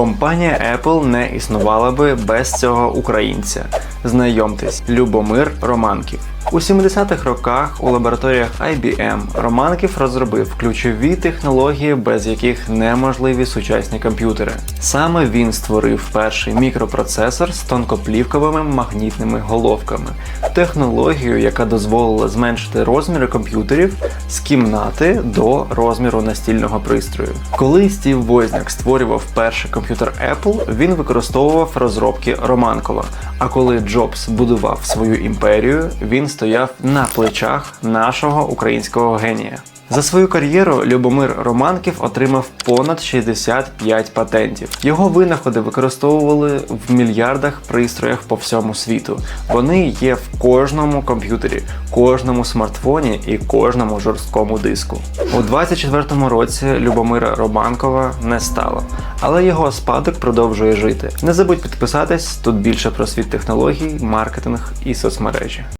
Компанія Apple не існувала би без цього українця. Знайомтесь, Любомир Романків. У 70-х роках у лабораторіях IBM Романків розробив ключові технології, без яких неможливі сучасні комп'ютери. Саме він створив перший мікропроцесор з тонкоплівковими магнітними головками, технологію, яка дозволила зменшити розміри комп'ютерів з кімнати до розміру настільного пристрою. Коли Стів Возняк створював перший комп'ютер Apple, він використовував розробки Романкова. А коли Джобс будував свою імперію, він стояв на плечах нашого українського генія. За свою кар'єру Любомир Романків отримав понад 65 патентів. Його винаходи використовували в мільярдах пристроях по всьому світу. Вони є в кожному комп'ютері, кожному смартфоні і кожному жорсткому диску. У 24-му році Любомира Романкова не стало, але його спадок продовжує жити. Не забудь підписатись тут більше про світ технологій, маркетинг і соцмережі.